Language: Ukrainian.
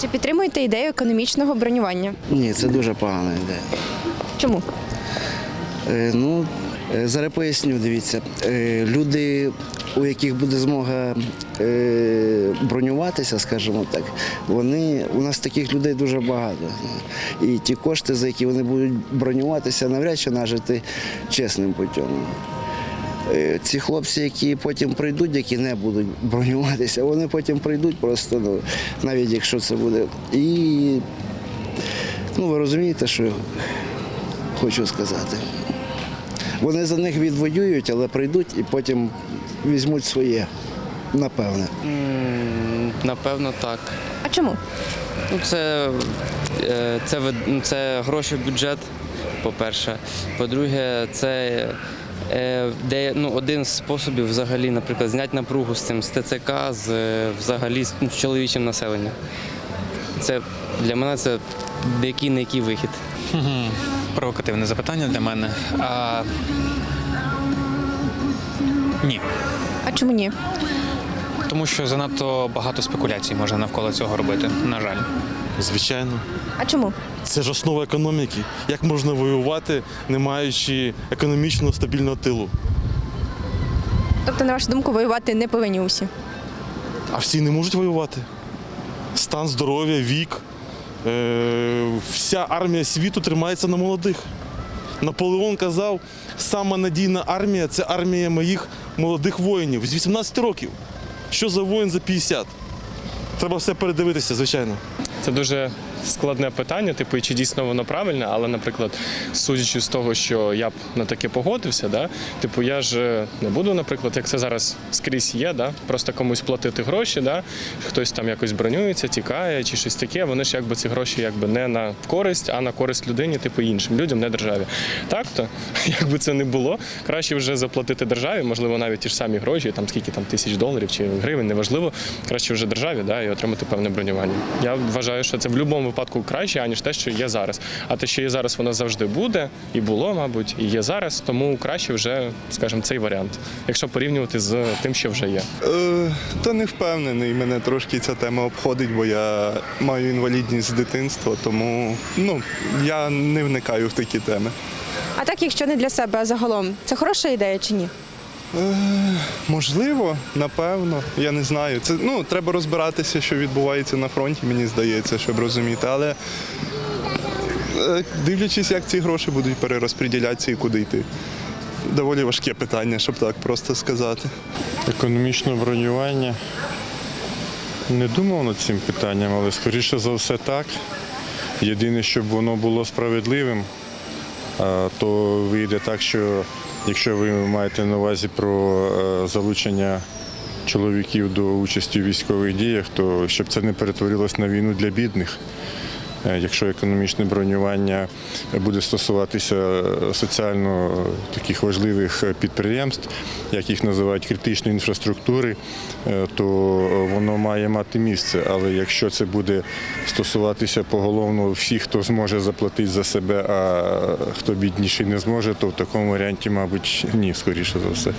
Чи підтримуєте ідею економічного бронювання? Ні, це дуже погана ідея. Чому? Е, ну, е, зараз поясню, дивіться. Е, люди, у яких буде змога е, бронюватися, скажімо так, вони, у нас таких людей дуже багато. І ті кошти, за які вони будуть бронюватися, навряд чи нажити чесним путем. Е, Ці хлопці, які потім прийдуть, які не будуть бронюватися, вони потім прийдуть просто, ну, навіть якщо це буде. І ну, ви розумієте, що я хочу сказати. Вони за них відвоюють, але прийдуть і потім візьмуть своє, напевне. Напевно, так. А чому? Ну, це, е, це, ну, це гроші в бюджет, по-перше. По-друге, це де, ну, один з способів взагалі, наприклад, зняти напругу з цим з ТЦК, з е, взагалі з, ну, з чоловічим населенням. Це для мене це який не який вихід. Провокативне запитання для мене. А... Ні. А чому ні? Тому що занадто багато спекуляцій можна навколо цього робити, на жаль. Звичайно, А чому? Це ж основа економіки. Як можна воювати, не маючи економічно стабільного тилу? Тобто, на вашу думку, воювати не повинні усі. А всі не можуть воювати. Стан здоров'я, вік. Е, вся армія світу тримається на молодих. Наполеон казав, сама надійна армія це армія моїх молодих воїнів з 18 років. Що за воїн за 50? Треба все передивитися, звичайно. Це дуже складне питання, типу, і чи дійсно воно правильне, але, наприклад, судячи з того, що я б на таке погодився, да, типу, я ж е, не буду, наприклад, як це зараз скрізь є, да, просто комусь платити гроші, да, хтось там якось бронюється, тікає чи щось таке. Вони ж якби ці гроші якби не на користь, а на користь людині, типу іншим людям, не державі. Так то, якби це не було, краще вже заплатити державі, можливо, навіть ті ж самі гроші, там скільки там тисяч доларів чи гривень, неважливо. Краще вже державі, да, і отримати певне бронювання. Я вважаю, що це в будь-якому випадку краще, аніж те, що є зараз. А те, що є зараз, воно завжди буде, і було, мабуть, і є зараз. Тому краще вже, скажімо, цей варіант, якщо порівнювати з тим, що вже є. Е, Та не впевнений. Мене трошки ця тема обходить, бо я маю інвалідність з дитинства, тому ну, я не вникаю в такі теми. А так, якщо не для себе, а загалом, це хороша ідея чи ні? Е, можливо, напевно, я не знаю. Це ну, треба розбиратися, що відбувається на фронті, мені здається, щоб розуміти. Але е, дивлячись, як ці гроші будуть перерозподілятися і куди йти. Доволі важке питання, щоб так просто сказати. Економічне бронювання. Не думав над цим питанням, але скоріше за все так. Єдине, щоб воно було справедливим, то вийде так, що якщо ви маєте на увазі про е, залучення чоловіків до участі в військових діях, то щоб це не перетворилось на війну для бідних. Е, Якщо економічне бронювання буде стосуватися е, соціально таких важливих е, підприємств, як їх називають критичної інфраструктури, е, то воно має мати місце. Але якщо це буде стосуватися поголовно всіх, хто зможе заплатити за себе, а хто бідніший не зможе, то в такому варіанті, мабуть, ні, скоріше за все.